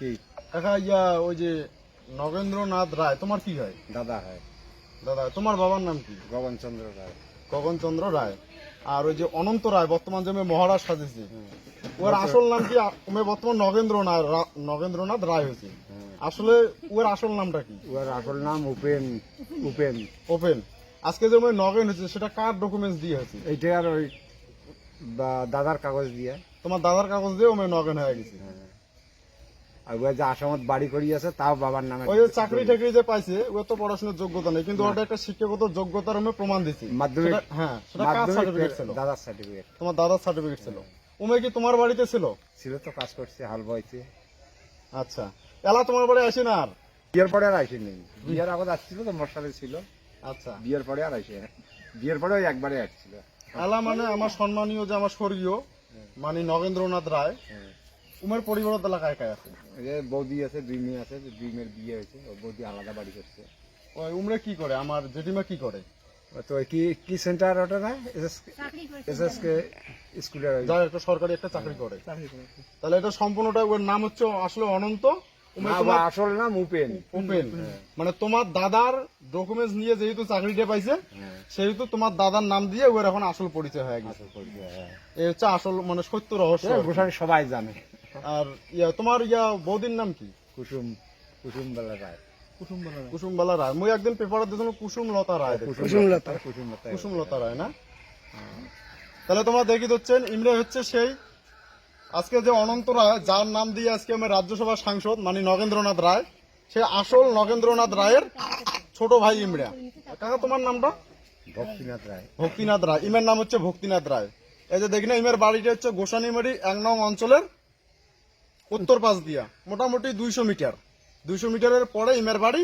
কি? কাকা ইয়া ওই যে নগেন্দ্রনাথ রায় তোমার কি হয়? দাদা হয়। দাদা তোমার বাবার নাম কি? গগনচন্দ্র রায়। গগনচন্দ্র রায়। আর ওই যে অনন্ত রায় বর্তমান যে মহারাজ সাজেছে। ওর আসল নাম কি? ওমে বর্তমান নগেন্দ্রনাথ নগেন্দ্রনাথ রায় হয়েছে। আসলে ওর আসল নামটা কি? ওর আসল নাম উপেন উপেন। ওপেন আজকে যে ওই নগেন হয়েছে সেটা কার ডকুমেন্টস দিয়ে হয়েছে? এইটা আর ওই দাদার কাগজ দিয়ে। তোমার দাদার কাগজ দিয়ে ওমে নগেন হয়ে গেছে। আর ওই যে আসামত বাড়ি করিয়েছে তাও বাবার নামে ওই চাকরি টাকরি যে পাইছে ও তো পড়াশোনার যোগ্যতা নেই কিন্তু ওটা একটা শিক্ষাগত যোগ্যতার ওমে প্রমাণ দিছে। মাধ্যমিক হ্যাঁ সেটা কার সার্টিফিকেট ছিল? দাদার সার্টিফিকেট তোমার দাদার সার্টিফিকেট ছিল। উমে কি তোমার বাড়িতে ছিল? ছিল তো কাজ করছে হাল বইছে। আচ্ছা। এলা তোমার বাড়ি আসে না আর? বিয়ের পরে আর আসেনি বিয়ের আগত আসছিল তো ছিল। আচ্ছা। বিয়ের পরে আর আসে বিয়ের পরে ওই একবারে আসছিল। এলা মানে আমার সম্মানীয় যে আমার স্বর্গীয় মানে নগেন্দ্রনাথ রায় উমের পরিবার এলাকায় কায় আছে? যে বৌদি আছে দুই মেয়ে আছে দুই মেয়ের বিয়ে হয়েছে ও বৌদি আলাদা বাড়ি করছে। ওই উমরে কি করে? আমার জেঠিমা কি করে? তো কি কি সেন্টার ওটা না? এস এস কে স্কুলের যার একটা সরকারি একটা চাকরি করে। তাহলে এটা সম্পূর্ণটা ওর নাম হচ্ছে আসলে অনন্ত? আসল নাম উপেন। ওপেন মানে তোমার দাদার ডকুমেন্টস নিয়ে যেহেতু চাকরিটা পাইছে সেহেতু তোমার দাদার নাম দিয়ে ওর এখন আসল পরিচয় হয়ে গেছে। এই হচ্ছে আসল মানে সত্য রহস্য। সবাই জানে। আর ইয়া তোমার ইয়া বৌদির নাম কি? কুসুম কুসুম বেলা রায়। কুসুমবালা রায়। মুই একদিন পেপারে দেখলাম কুসুম লতা রায়। কুসুম লতা কুসুম লতা কুসুম লতা রায় না? তাহলে তোমরা দেখি দিচ্ছেন ইমরে হচ্ছে সেই আজকে যে অনন্ত রায় যার নাম দিয়ে আজকে আমার রাজ্যসভার সাংসদ মানে নগেন্দ্রনাথ রায় সে আসল নগেন্দ্রনাথ রায়ের ছোট ভাই ইমরা কাকা তোমার নামটা? ভক্তিনাথ রায়। ভক্তিনাথ রায়। ইমের নাম হচ্ছে ভক্তিনাথ রায়। এই যে দেখি না ইমের বাড়িটা হচ্ছে গোসানিমারি এক নং অঞ্চলের উত্তর পাশ দিয়া, মোটামুটি দুইশো মিটার। দুইশো মিটারের পরে ইমের বাড়ি,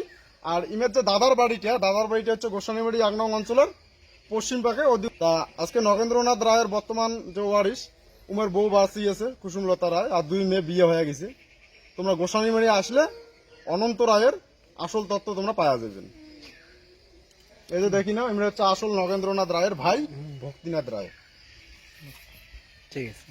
আর ইমের যে দাদার বাড়িটা দাদার বাড়িটা হচ্ছে গোসানিমারি এক নং অঞ্চলের পশ্চিম পাকে আজকে নগেন্দ্রনাথ রায়ের বর্তমান যে ওয়ারিস উমের বউ বাসি আছে, কুসুমলতা রায়, আর দুই মেয়ে বিয়ে হয়ে গেছে। তোমরা গোসানিমারি আসলে অনন্ত রায়ের আসল তত্ত্ব তোমরা পাওয়া যাবেন এই যে দেখি না ইমরা হচ্ছে আসল নগেন্দ্রনাথ রায়ের ভাই, ভক্তিনাথ রায়। ঠিক আছে।